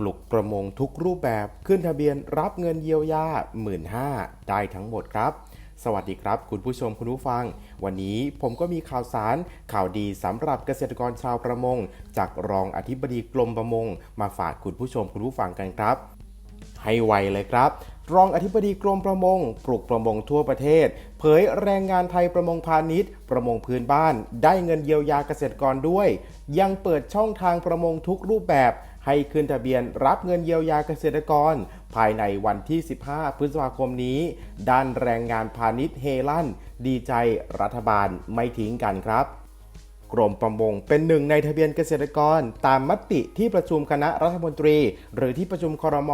ปลุกประมงทุกรูปแบบขึ้นทะเบียนรับเงินเยียวยา 1 5ื่นได้ทั้งหมดครับ สวัสดีครับ คุณผู้ชมคุณผู้ฟัง วันนี้ผมก็มีข่าวสารข่าวดีสำหรับเกษตรกรชาวประมง จากรองอธิบดีกรมประมง มาฝากคุณผู้ชมคุณผู้ฟังกันครับ ให้ไวเลยครับรองอธิบดีกรมประมง ปลูกประมงทั่วประเทศ เผยแรงงานไทยประมงพาณิชย์ ประมงพื้นบ้าน ได้เงินเยียวยาเกษตรกรด้วย ยังเปิดช่องทางประมงทุกรูปแบบ ให้ขึ้นทะเบียนรับเงินเยียวยาเกษตรกร ภายในวันที่ 15 พฤษภาคมนี้ ด้านแรงงานพาณิชย์เฮลั่น ดีใจรัฐบาลไม่ทิ้งกันครับกรมประมงเป็นหนึ่งในทะเบียนเกษตรกร ตามมติที่ประชุมคณะรัฐมนตรี หรือที่ประชุมครม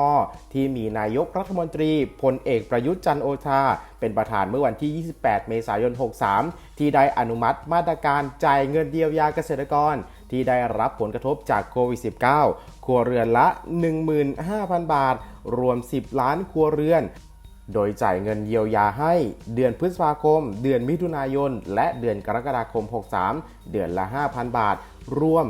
ที่มีนายกรัฐมนตรีพลเอกประยุทธ์จันโอชา เป็นประธานเมื่อวันที่ 28 เมษายน 63 ที่ได้อนุมัติมาตรการจ่ายเงินเยียวยาเกษตรกร ที่ได้รับผลกระทบจากโควิด -19 ครัวเรือนละ 15,000 บาท รวม 10 ล้านครัวเรือน โดยจ่ายเงินเยียวยาให้เดือนพฤษภาคม เดือนมิถุนายน และเดือนกรกฎาคม 63 เดือนละ 5,000 บาท รวม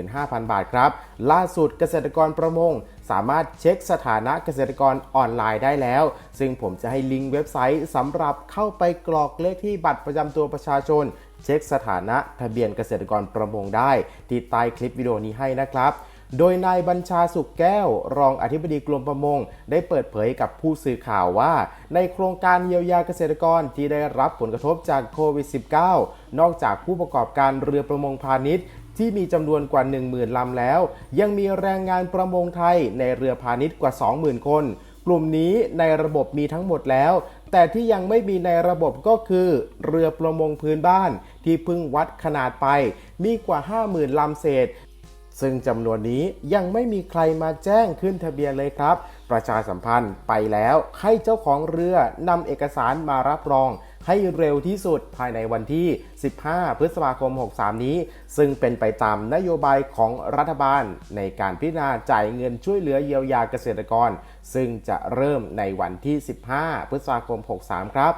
15,000 บาทครับ ล่าสุดเกษตรกรประมง สามารถเช็คสถานะเกษตรกรออนไลน์ได้แล้ว ซึ่งผมจะให้ลิงก์เว็บไซต์สำหรับเข้าไปกรอกเลขที่บัตรประจำตัวประชาชน เช็คสถานะทะเบียนเกษตรกรประมงได้ที่ใต้คลิปวิดีโอนี้ให้นะครับโดยนายบัญชาสุขแก้ว รองอธิบดีกรมประมง ได้เปิดเผยกับผู้สื่อข่าวว่า ในโครงการเยียวยาเกษตรกรที่ได้รับผลกระทบจากโควิด -19 นอกจากผู้ประกอบการเรือประมงพาณิชย์ ที่มีจำนวนกว่า 10,000 ลำแล้ว ยังมีแรงงานประมงไทยในเรือพาณิชย์กว่า 20,000 คน กลุ่มนี้ในระบบมีทั้งหมดแล้ว แต่ที่ยังไม่มีในระบบก็คือ เรือประมงพื้นบ้าน ที่เพิ่งวัดขนาดไป มีกว่า 50,000 ลำเศษซึ่งจำนวนนี้ยังไม่มีใครมาแจ้งขึ้นทะเบียนเลยครับ ประชาสัมพันธ์ไปแล้วให้เจ้าของเรือนำเอกสารมารับรอง ให้เร็วที่สุดภายในวันที่ 15 พฤษภาคม 63 นี้ ซึ่งเป็นไปตามนโยบายของรัฐบาลในการพิจารณาจ่ายเงินช่วยเหลือเยียวยาเกษตรกร ซึ่งจะเริ่มในวันที่ 15 พฤษภาคม 63 ครับ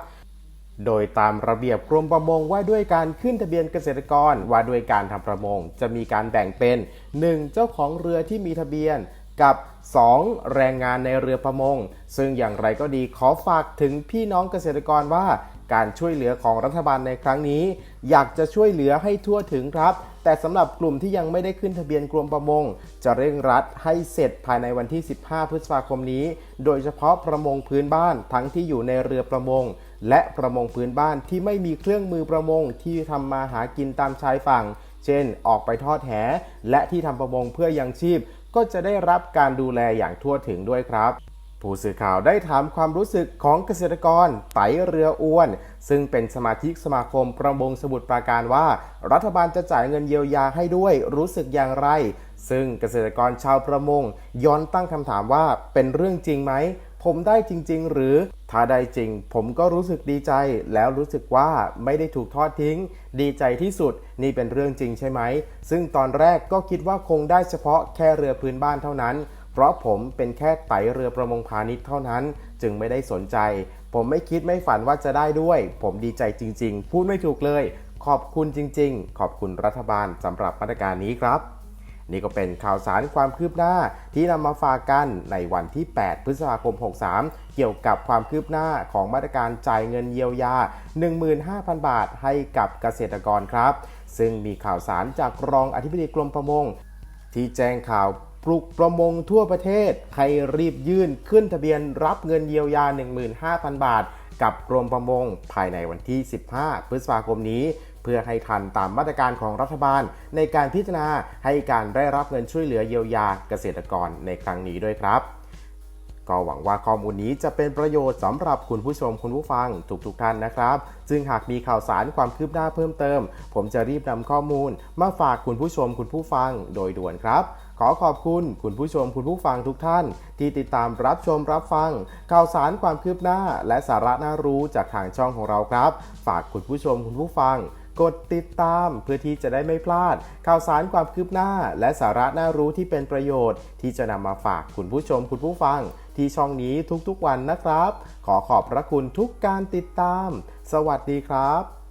โดยตามระเบียบกรมประมงว่าด้วยการขึ้นทะเบียนเกษตรกรว่าด้วยการทำประมง จะมีการแบ่งเป็น 1. เจ้าของเรือที่มีทะเบียนกับ 2. แรงงานในเรือประมง ซึ่งอย่างไรก็ดีขอฝากถึงพี่น้องเกษตรกรว่า การช่วยเหลือของรัฐบาลในครั้งนี้ อยากจะช่วยเหลือให้ทั่วถึงครับ แต่สำหรับกลุ่มที่ยังไม่ได้ขึ้นทะเบียนกรมประมง จะเร่งรัดให้เสร็จภายในวันที่ 15 พฤษภาคมนี้ โดยเฉพาะประมงพื้นบ้านทั้งที่อยู่ในเรือประมง และประมงพื้นบ้านที่ไม่มีเครื่องมือประมงที่ทำมาหากินตามชายฝั่ง เช่น ออกไปทอดแหและที่ทำประมงเพื่อยังชีพ ก็จะได้รับการดูแลอย่างทั่วถึงด้วยครับ ผู้สื่อข่าวได้ถามความรู้สึกของเกษตรกรไตเรืออ้วน ซึ่งเป็นสมาชิกสมาคมประมงสมุทรปราการว่า รัฐบาลจะจ่ายเงินเยียวยาให้ด้วยรู้สึกอย่างไร ซึ่งเกษตรกรชาวประมงย้อนตั้งคำถามว่าเป็นเรื่องจริงไหม ผมได้จริง ๆ หรือ ถ้าได้จริง ผมก็รู้สึกดีใจ แล้วรู้สึกว่าไม่ได้ถูกทอดทิ้ง ดีใจที่สุดนี่เป็นเรื่องจริงใช่ไหม ซึ่งตอนแรกก็คิดว่าคงได้เฉพาะแค่เรือพื้นบ้านเท่านั้น เพราะผมเป็นแค่ไตเรือประมงพาณิชย์เท่านั้น จึงไม่ได้สนใจ ผมไม่คิดไม่ฝันว่าจะได้ด้วย ผมดีใจจริง ๆ พูดไม่ถูกเลย ขอบคุณจริง ๆ ขอบคุณรัฐบาลสำหรับมาตรการนี้ครับ นี่ก็เป็นข่าวสารความคืบหน้าที่นำมาฝากกันในวันที่ 8 พฤษภาคม 63 เกี่ยวกับความคืบหน้าของมาตรการจ่ายเงินเยียวยา 15,000 บาทให้กับเกษตรกรครับ ซึ่งมีข่าวสารจากรองอธิบดีกรมประมง ที่แจ้งข่าว ปลุกประมงทั่วประเทศให้รีบยื่นขึ้นทะเบียนรับเงินเยียวยา 15,000 บาท กับกรมประมงภายในวันที่ 15 พฤษภาคมนี้ เพื่อให้ทันตามมาตรการของรัฐบาล ในการพิจารณาให้การได้รับเงินช่วยเหลือเยียวยาเกษตรกรในครั้งนี้ด้วยครับ ก็หวังว่าข้อมูลนี้จะเป็นประโยชน์สำหรับคุณผู้ชมคุณผู้ฟังทุกๆทท่านนะครับ ซึ่งหากมีข่าวสารความคืบหน้าเพิ่มเติม ผมจะรีบนำข้อมูล มาฝากคุณผู้ชมคุณผู้ฟังโดยด่วนครับ ขอขอบคุณคุณผู้ชมคุณผู้ฟังทุกท่าน ที่ติดตามรับชมรับฟัง ข่าวสารความคืบหน้า และสาระน่ารู้จากทางช่องของเราครับ ฝากคุณผู้ชมคุณผู้ฟัง กดติดตามเพื่อที่จะได้ไม่พลาด ข่าวสารความคืบหน้า และสาระน่ารู้ที่เป็นประโยชน์ ที่จะนำมาฝากคุณผู้ชมคุณผู้ฟัง ที่ช่องนี้ทุกๆวันนะครับ ขอขอบพระคุณทุกการติดตาม สวัสดีครับ